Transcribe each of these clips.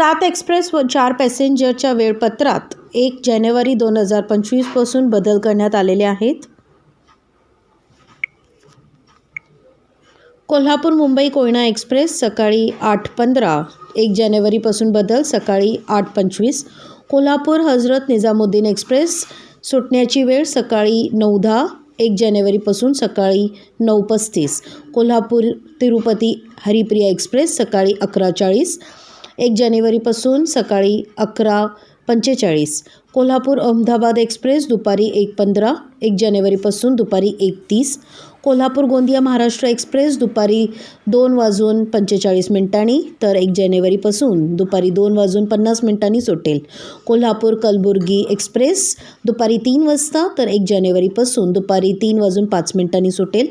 सात एक्सप्रेस व चार पॅसेंजरच्या वेळपत्रात एक जानेवारी दोन हजार पंचवीसपासून बदल करण्यात आलेले आहेत. कोल्हापूर मुंबई कोयना एक्सप्रेस सकाळी आठ पंधरा एक जानेवारीपासून बदल सकाळी आठ पंचवीस कोल्हापूर हजरत निजामुद्दीन एक्सप्रेस सुटण्याची वेळ सकाळी नऊ दहा एक जानेवारीपासून सकाळी नऊ पस्तीस कोल्हापूर तिरुपती हरिप्रिया एक्सप्रेस सकाळी अकरा चाळीस एक जानेवारीपासून सकाळी अकरा पंचेचाळीस. कोल्हापूर अहमदाबाद एक्सप्रेस दुपारी एक पंधरा एक जानेवारीपासून दुपारी एक तीस. कोल्हापूर गोंदिया महाराष्ट्र एक्सप्रेस दुपारी दोन वाजून पंचेचाळीस मिनिटांनी तर एक जानेवारीपासून दुपारी दोन वाजून पन्नास मिनिटांनी सुटेल. कोल्हापूर कलबुर्गी एक्सप्रेस दुपारी तीन वाजता तर एक जानेवारीपासून दुपारी तीन वाजून पाच मिनिटांनी सुटेल.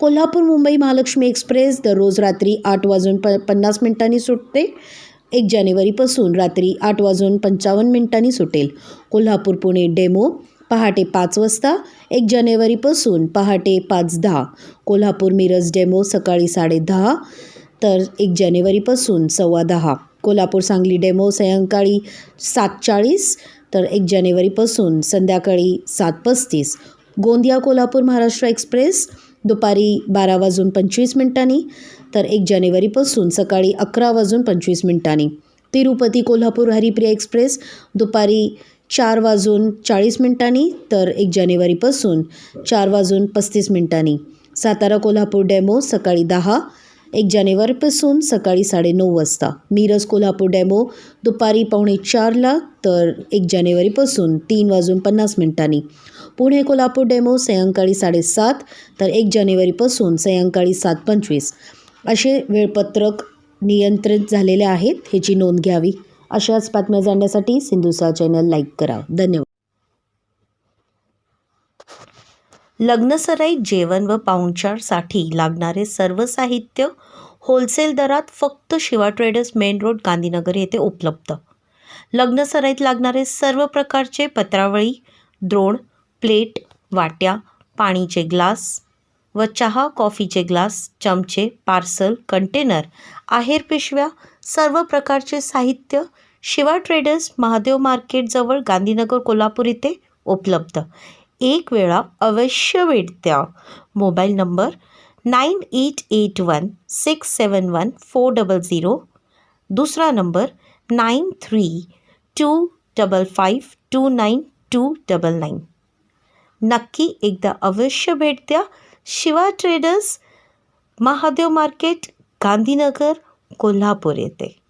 कोल्हापूर मुंबई महालक्ष्मी एक्सप्रेस दररोज रात्री आठ वाजून प पन्नास मिनिटांनी सुटते. एक जानेवारीपासून रात्री आठ वाजून पंचावन्न मिनिटांनी सुटेल. कोल्हापूर पुणे डेमो पहाटे पाच वाजता एक जानेवारीपासून पहाटे पाच दहा. कोल्हापूर मिरज डेमो सकाळी साडे दहा तर एक जानेवारीपासून सव्वा दहा. कोल्हापूर सांगली डेमो सायंकाळी सात चाळीस तर एक जानेवारीपासून संध्याकाळी सात पस्तीस. गोंदिया कोल्हापूर महाराष्ट्र एक्सप्रेस दुपारी बारा वाजून पंचवीस मिनिटांनी तर एक जानेवारीपासून सकाळी अकरा वाजून पंचवीस मिनिटांनी. तिरुपती कोल्हापूर हरिप्रिया एक्सप्रेस दुपारी चार वाजून चाळीस मिनिटांनी तर एक जानेवारीपासून चार वाजून पस्तीस मिनिटांनी. सातारा कोल्हापूर डेमो सकाळी दहा एक जानेवारीपासून सकाळी साडेनऊ वाजता. मिरज कोल्हापूर डेमो दुपारी पावणे चारला तर एक जानेवारीपासून तीन वाजून पन्नास मिनिटांनी. पुणे कोल्हापूर डेमो सायंकाळी साडेसात तर एक जानेवारीपासून सायंकाळी सात पंचवीस असे वेळपत्रक नियंत्रित झालेले आहेत. ह्याची नोंद घ्यावी. अशाच बातम्या जाणण्यासाठी सिंधुसा चॅनल लाईक करा. धन्यवाद. लग्नसराईत जेवण व पाहुणचारसाठी लागणारे सर्व साहित्य होलसेल दरात फक्त Shiva traders main road Gandhinagar येथे उपलब्ध. लग्नसराईत लागणारे सर्व प्रकारचे पत्रावळी द्रोण प्लेट वाट्या पाणीचे ग्लास व चहा कॉफीचे ग्लास चमचे पार्सल कंटेनर आहेर पिशव्या सर्व प्रकारचे साहित्य शिवा ट्रेडर्स महादेव मार्केटजवळ गांधीनगर कोल्हापूर इथे उपलब्ध. एक वेळा अवश्य भेट द्या. Mobile number nine eight eight one six seven one four double zero. दुसरा number nine three two double five two nine two double nine. नक्की एकदा अवश्य भेट द्या. शिवा ट्रेडर्स महादेव मार्केट गांधीनगर कोल्हापूर येथे.